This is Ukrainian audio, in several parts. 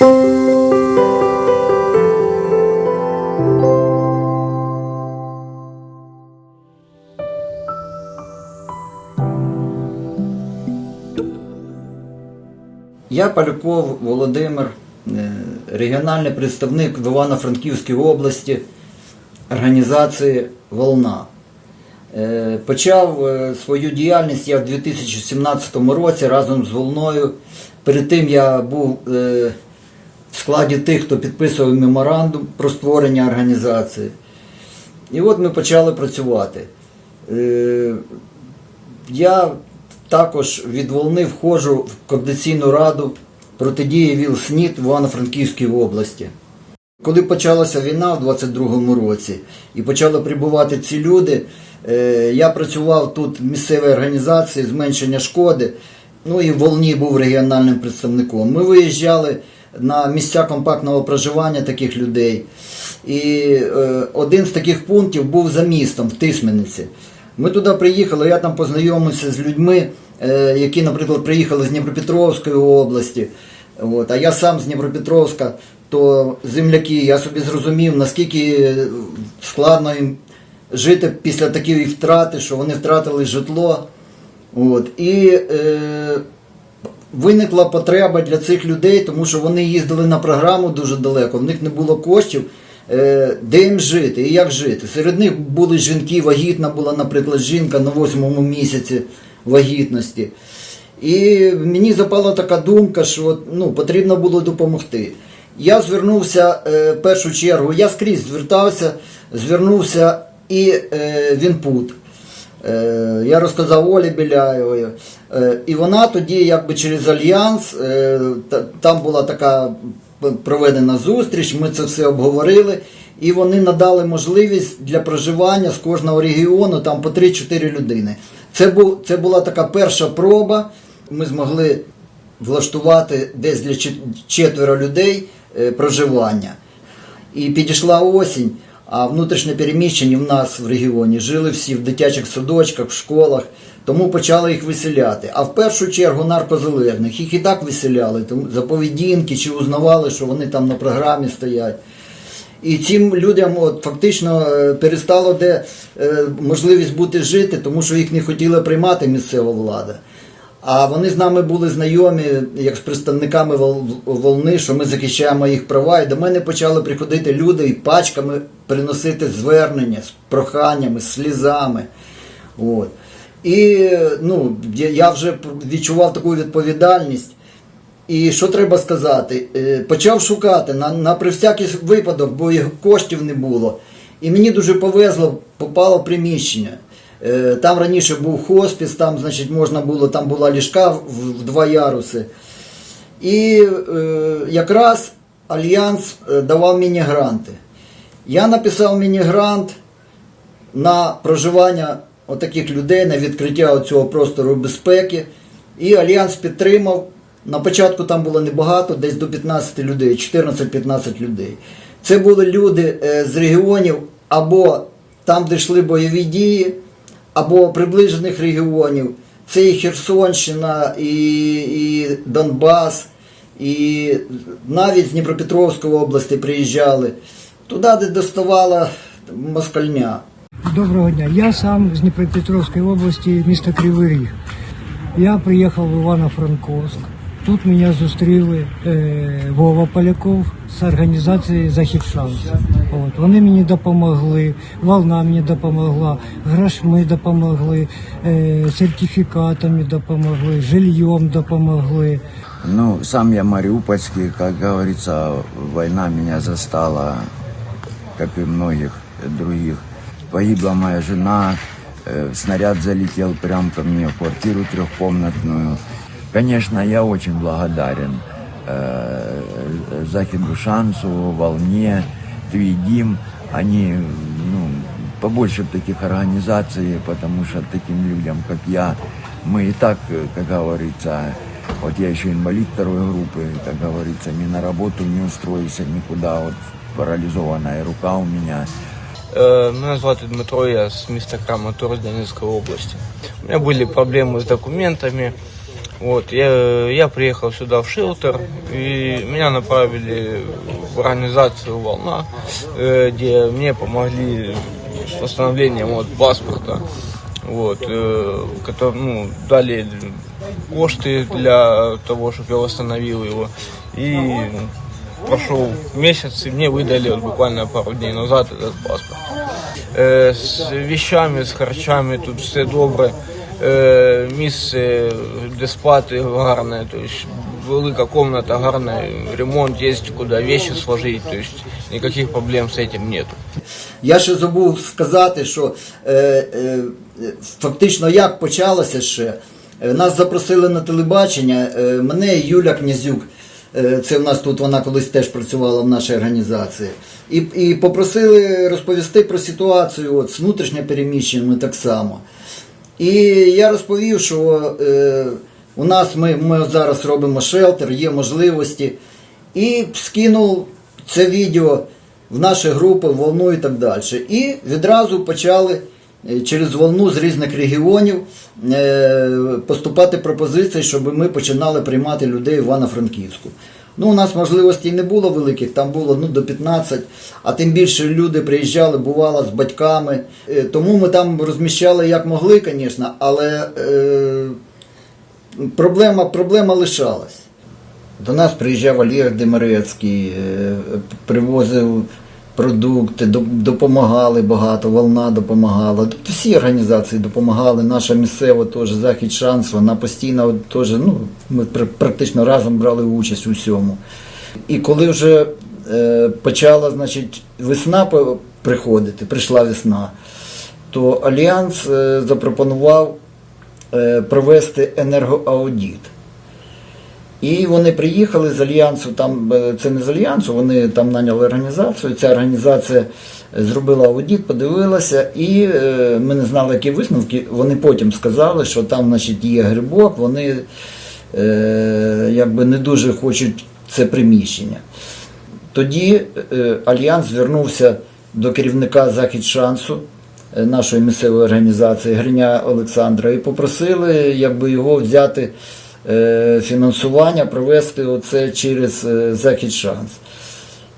Я Поляков Володимир, е, регіональний представник в Івано-Франківській області організації Волна. Е, Почав е, свою діяльність я в 2017 році разом з Волною. Перед тим я був в складі тих, хто підписував меморандум про створення організації. І от ми почали працювати. Е, Я також від волни входжу в координаційну раду протидії ВІЛ-СНІД в Івано-Франківській області. Коли почалася війна в 22-му році і почали прибувати ці люди, е, я працював тут в місцевій організації зменшення шкоди. Ну і в Волні був регіональним представником. Ми виїжджали на місця компактного проживання таких людей. І е, один з таких пунктів був за містом в Тисмениці. Ми туди приїхали, я там познайомився з людьми, е, які, наприклад, приїхали з Дніпропетровської області. От, а я сам з Дніпропетровська, то земляки, я собі зрозумів, наскільки е, складно їм жити після такої втрати, що вони втратили житло. От, і е, виникла потреба для цих людей, тому що вони їздили на програму дуже далеко, в них не було коштів, е, де їм жити і як жити. Серед них були жінки, вагітна була, наприклад, жінка на восьмому місяці вагітності. І мені запала така думка, що ну, потрібно було допомогти. Я звернувся е, в першу чергу, я скрізь звертався, звернувся і е, в інпут. Е, я розказав Олі Біляєвої. Е, і вона тоді, якби через альянс, е, там була така проведена зустріч, ми це все обговорили. І вони надали можливість для проживання з кожного регіону там по 3-4 людини. Це, був, це була така перша проба. Ми змогли влаштувати десь для четверо людей проживання. І підійшла осінь, а внутрішньо переміщені в нас в регіоні жили всі в дитячих садочках, в школах, тому почали їх виселяти. А в першу чергу наркозалежних їх і так виселяли, тому за поведінки чи узнавали, що вони там на програмі стоять. І цим людям от, фактично е, перестало де е, можливість бути жити, тому що їх не хотіла приймати місцева влада. А вони з нами були знайомі, як з представниками Вол- волни, що ми захищаємо їх права. І до мене почали приходити люди і пачками приносити звернення з проханнями, з слізами. От. І ну, я- я вже відчував таку відповідальність. І що треба сказати? Е, Почав шукати на, на при всякий випадок, бо їх коштів не було. І мені дуже повезло, попало приміщення. Е, Там раніше був хоспіс, там, значить, можна було, там була ліжка в, два яруси. І е, якраз Альянс е, давав мені гранти. Я написав міні-грант на проживання отаких людей, на відкриття цього простору безпеки. І Альянс підтримав. На початку там було небагато, десь до 15 людей, 14-15 людей. Це були люди з регіонів або там, де йшли бойові дії, або приближених регіонів. Це і Херсонщина, і, і Донбас, і навіть з Дніпропетровської області приїжджали. Туди, де доставала москальня. Доброго дня. Я сам з Дніпропетровської області, міста Кривий Ріг. Я приїхав в Івано-Франковськ. Тут мене зустріли е, Вова Поляков з організації Захід Шанс. От. Вони мені допомогли, волна мені допомогла, грошми допомогли, е, сертифікатами допомогли, жильем допомогли. Ну, сам я мариупольский, как говорится, война меня застала, как и многих других. Погибла моя жена, э, снаряд залетел прямо ко мне в квартиру трехкомнатную. Конечно, я очень благодарен э, Захиду Шансу, Волне, Твидим. Они, ну, побольше б таких организаций, потому что таким людям, как я, мы и так, э, как говорится, вот я еще инвалид второй группы, как говорится, ни на работу не устроился никуда, вот парализованная рука у меня. Е, Мене звати Дмитро, я з міста Краматор з Донецької області. У мене були проблеми з документами. Вот, я, я приехал сюда в шелтер, и меня направили в организацию «Волна», э, где мне помогли с восстановлением вот, паспорта. Вот, э, который, ну, дали кошты для того, чтобы я восстановил его. И прошел месяц, и мне выдали вот буквально пару дней назад этот паспорт. Е, з вещами, з харчами тут все добре. Е, місце, де спати гарне, тобто велика комната, гарний ремонт, є куди вещи сложити, тобто ніяких проблем з цим нету. Я ще забув сказати, що е, е, фактично як почалося ще. Е, Нас запросили на телебачення, е, мене Юля Князюк. Це в нас тут вона колись теж працювала в нашій організації. І, і попросили розповісти про ситуацію от, з внутрішньо переміщеними так само. І я розповів, що е, у нас ми, ми зараз робимо шелтер, є можливості. І скинув це відео в наші групи, в волну і так далі. І відразу почали е, через волну з різних регіонів е, поступати пропозиції, щоб ми починали приймати людей в Івано-Франківську. Ну, у нас можливостей не було великих, там було ну, до 15, а тим більше люди приїжджали, бувало, з батьками. Е, Тому ми там розміщали як могли, звісно, але е, проблема, проблема лишалась. До нас приїжджав Олег Демирецький, е, привозив продукти, допомагали багато, волна допомагала. Тобто всі організації допомагали. Наша місцева теж захід шанс, вона постійно теж, ну, ми практично разом брали участь у всьому. І коли вже е, почала значить, весна приходити, прийшла весна, то Альянс е, запропонував е, провести енергоаудит. І вони приїхали з Альянсу, там е, це не з Альянсу, вони там наняли організацію. Ця організація е, зробила аудит, подивилася, і е, ми не знали, які висновки. Вони потім сказали, що там значить, є грибок, вони е, якби не дуже хочуть це приміщення. Тоді Альянс звернувся до керівника Захід Шансу нашої місцевої організації Гриня Олександра і попросили якби, його взяти фінансування, провести оце через е, Захід Шанс.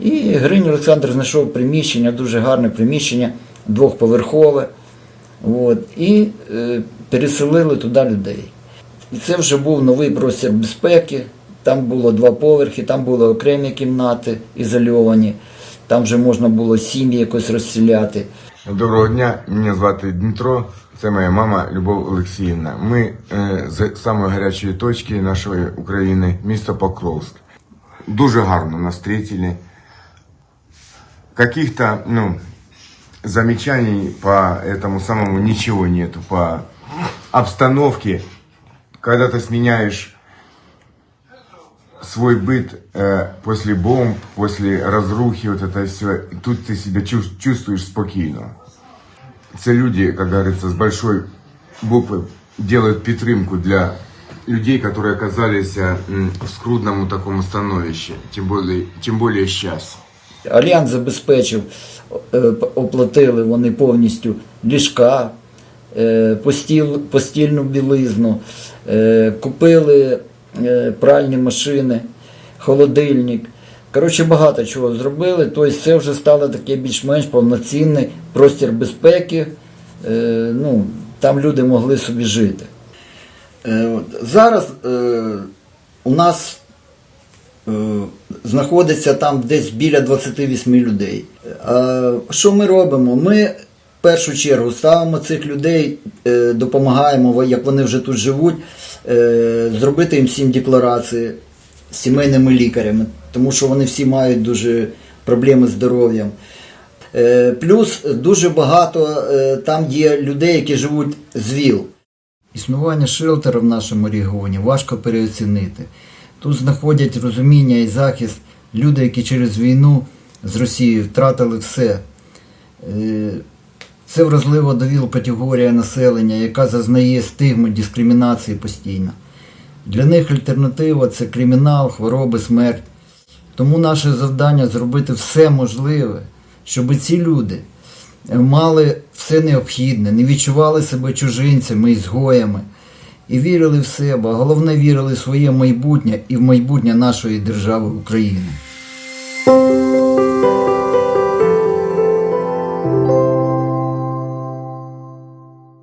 І Гринь Олександр знайшов приміщення, дуже гарне приміщення, двохповерхове. От, і е, переселили туди людей. І це вже був новий простір безпеки. Там було два поверхи, там були окремі кімнати ізольовані, там вже можна було сім'ї якось розселяти. Доброго дня, мене звати Дмитро, це моя мама Любов Олексіївна. Ми е, з самої гарячої точки нашої України, місто Покровськ. Дуже гарно нас встретили. Каких-то, ну, замечаний по этому самому ничего нету. По обстановке, когда ты сменяешь свой быт э, после бомб, после разрухи, вот это все, тут ты себя чув- чувствуешь спокойно. Це люди, как говорится, с большой буквы делают підтримку для людей, которые оказались э, м, в скрудному такому становищі, тем более, тем более сейчас. Альянс забезпечив, е, п- оплатили вони повністю ліжка, е, постіл, постільну білизну, е, купили е, пральні машини, холодильник. Коротше, багато чого зробили. Тобто це вже стало таке більш-менш повноцінний простір безпеки. Е, Ну, там люди могли собі жити. Е, Зараз е, у нас знаходиться там десь біля 28 людей. Що ми робимо? Ми в першу чергу ставимо цих людей, допомагаємо, як вони вже тут живуть, зробити їм всім декларації сімейними лікарями, тому що вони всі мають дуже проблеми з здоров'ям. Е, Плюс дуже багато е, там є людей, які живуть з ВІЛ. Існування шелтера в нашому регіоні важко переоцінити. Тут знаходять розуміння і захист люди, які через війну з Росією втратили все. Е, Це вразлива до ВІЛ категорія населення, яка зазнає стигми дискримінації постійно. Для них альтернатива це кримінал, хвороби, смерть. Тому наше завдання зробити все можливе, щоб ці люди мали все необхідне, не відчували себе чужинцями, ізгоями. і вірили в себе, а головне вірили в своє майбутнє і в майбутнє нашої держави України.